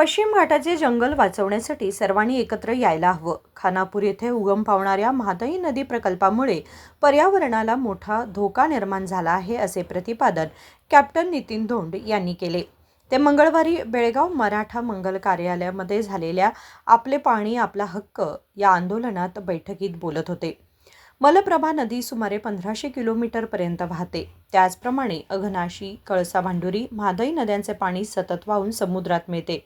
पश्चिम घाटाचे जंगल वाचवण्यासाठी सर्वांनी एकत्र यायला हवं. खानापूर येथे उगम पावणाऱ्या महादई नदी प्रकल्पामुळे पर्यावरणाला मोठा धोका निर्माण झाला आहे असे प्रतिपादन कॅप्टन नितीन धोंड यांनी केले. ते मंगळवारी बेळगाव मराठा मंगल कार्यालयामध्ये झालेल्या आपले पाणी आपला हक्क या आंदोलनात बैठकीत बोलत होते. मलप्रभा नदी सुमारे पंधराशे किलोमीटरपर्यंत वाहते. त्याचप्रमाणे अघनाशी कळसा भांडुरी म्हादई नद्यांचे पाणी सतत वाहून समुद्रात मिळते.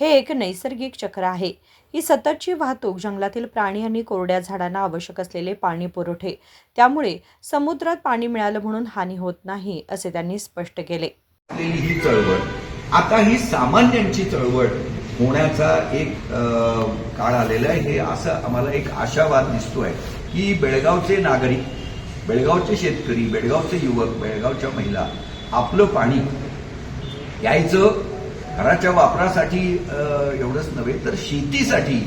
हे एक नैसर्गिक चक्र आहे. ही सततची वाहतूक जंगलातील प्राणी आणि कोरड्या झाडांना आवश्यक असलेले पाणी पुरवठे. त्यामुळे समुद्रात पाणी मिळालं म्हणून हानी होत नाही असे त्यांनी स्पष्ट केले. ही चळवळ. आता ही सामान्यांची चळवळ. होण्याचा एक काळ आलेला आहे. हे असं आम्हाला एक आशावाद दिसतोय की बेळगावचे नागरिक बेळगावचे शेतकरी बेळगावचे युवक बेळगावच्या महिला आपलं पाणी यायचं घराच्या वापरासाठी एवढंच नव्हे तर शेतीसाठी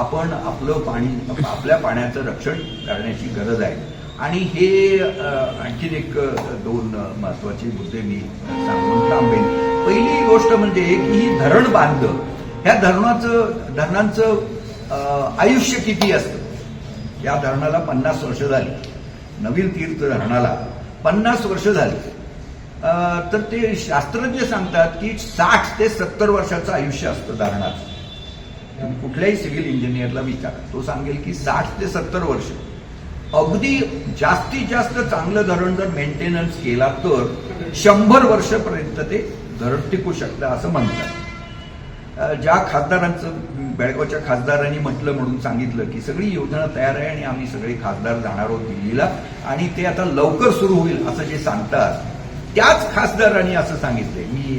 आपण आपलं पाणी आपल्या पाण्याचं रक्षण करण्याची गरज आहे. आणि हे आणखीन एक दोन महत्त्वाचे मुद्दे मी सांगून थांबेन. पहिली गोष्ट म्हणजे की ही धरण बांधलं ह्या धरणाचं धरणांचं आयुष्य किती असतं? या धरणाला पन्नास वर्ष झाली. नवीन तीर्थ धरणाला पन्नास वर्ष झाली. तर ते शास्त्रज्ञ सांगतात की साठ ते सत्तर वर्षाचं आयुष्य असतं धरणाचं कुठल्याही सिव्हिल इंजिनियरला विचारा. तो सांगेल की साठ ते सत्तर वर्ष. अगदी जास्तीत जास्त चांगलं धरण जर मेंटेनन्स केला तर शंभर वर्षपर्यंत ते धरण टिकू शकतं असं म्हणतात. ज्या खासदारांचं बेळगावच्या खासदारांनी म्हटलं म्हणून सांगितलं की सगळी योजना तयार आहे आणि आम्ही सगळे खासदार जाणार आहोत दिल्लीला आणि ते आता लवकर सुरू होईल असं जे सांगतात त्याच खासदारांनी असं सांगितलंय. मी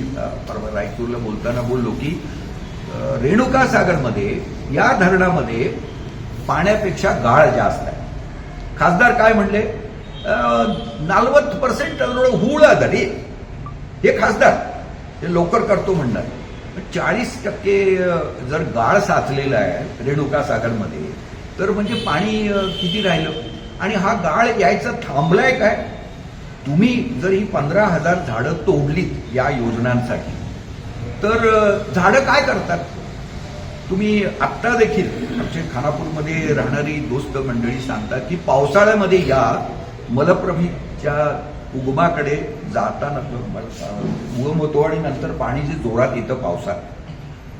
परवा रायपूरला बोलताना बोललो की रेणुका सागरमध्ये या धरणामध्ये पाण्यापेक्षा गाळ जास्त आहे. खासदार काय म्हणले? नालवत पर्सेंट हूळ झाली हे खासदार ते लवकर करतो म्हणणार. चाळीस टक्के जर गाळ साचलेला आहे रेणुका सागरमध्ये तर म्हणजे पाणी किती राहिलं? आणि हा गाळ यायचा थांबलाय काय? तुम्ही जर ही पंधरा हजार झाडं तोडलीत या योजनांसाठी तर झाडं काय करतात? तुम्ही आत्ता देखील आमचे खानापूरमध्ये राहणारी दोस्त मंडळी सांगतात की पावसाळ्यामध्ये या मलप्रभीच्या उगमाकडे जाताना उगम होतो आणि नंतर पाणी जे जोरात येतं पावसात.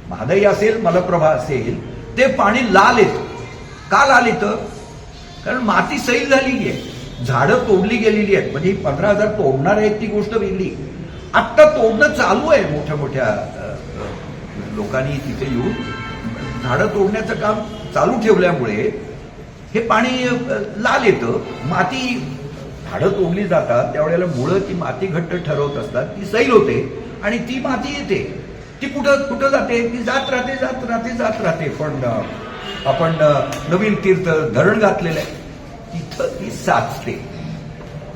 महादई असेल मलप्रभा असेल ते पाणी लाल येतं. का लाल येतं? कारण माती सैल झाली आहे. झाडं तोडली गेलेली आहेत. म्हणजे ही पंधरा हजार तोडणार आहेत ती गोष्ट वेगळी. आत्ता तोडणं चालू आहे मोठ्या मोठ्या लोकांनी तिथे येऊन. झाडं तोडण्याचं काम चालू ठेवल्यामुळे हे पाणी लाल येतं. माती झाडं तोडली जातात. त्यावेळेला मुळं ती माती घट्ट ठरवत असतात. ती सैल होते आणि ती माती येते. ती कुठं कुठं जाते? ती जात राहते जात राहते जात राहते. पण आपण नवीन तीर्थ धरण घातलेलं आहे. ती साचते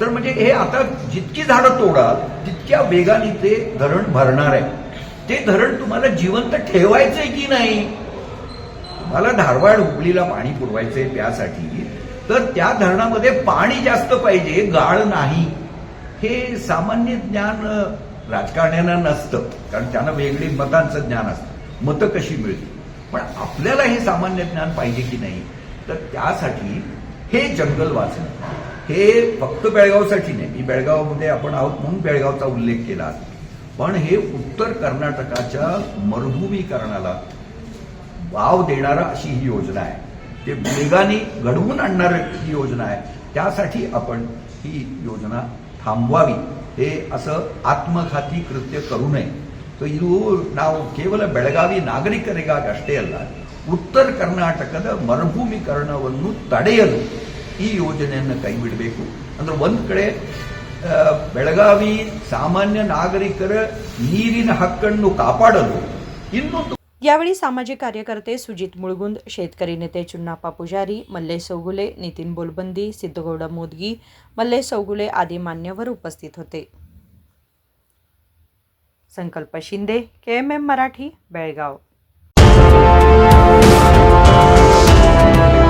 तर म्हणजे हे आता जितकी झाडं तोडाल तितक्या वेगाने ते धरण भरणार आहे. ते धरण तुम्हाला जिवंत ठेवायचंय की नाही? तुम्हाला धारवाड हुबळीला पाणी पुरवायचंय त्यासाठी तर त्या धरणामध्ये पाणी जास्त पाहिजे गाळ नाही. हे सामान्य ज्ञान राजकारण्यांना नसतं कारण त्यांना वेगळी मतांचं ज्ञान असतं. मतं कशी मिळतील? पण आपल्याला हे सामान्य ज्ञान पाहिजे की नाही? तर त्यासाठी हे जंगल वाचणं हे फक्त बेळगावसाठी नाही मी बेळगावमध्ये आपण आहोत म्हणून बेळगावचा उल्लेख केला पण हे उत्तर कर्नाटकाच्या मरुभूमीकरणाला वाव देणारा अशी ही योजना आहे ते वेगाने घडवून आणणार ही योजना आहे त्यासाठी आपण ही योजना थांबवावी हे असं ಆತ್ಮಘಾತಿ ಕೃತ್ಯ ಕರು ನಯೆ ಸೊ ಇದು ನಾವು ಕೇವಲ ಬೆಳಗಾವಿ ನಾಗರಿಕರಿಗಾಗಷ್ಟೇ ಅಲ್ಲ ಉತ್ತರ ಕರ್ನಾಟಕದ ಮರುಭೂಮೀಕರಣವನ್ನು ತಡೆಯಲು ಈ ಯೋಜನೆಯನ್ನು ಕೈಬಿಡಬೇಕು ಅಂದ್ರೆ ಒಂದ್ ಕಡೆ ಆ, ಬೆಳಗಾವಿ ಸಾಮಾನ್ಯ ನಾಗರಿಕರ ನೀರಿನ ಹಕ್ಕನ್ನು ಕಾಪಾಡಲು ಇನ್ನೊಂದು यावेळी सामाजिक कार्यकर्ते सुजित मुळगुंद शेतकरी नेते चुन्नाप्पा पुजारी मल्लेश चौगुले नितीन बोलबंदी सिद्धगौड मोदगी मल्लेश चौगुले आदी मान्यवर उपस्थित होते संकल्प शिंदे के M M Marathi Belgaum Thank you.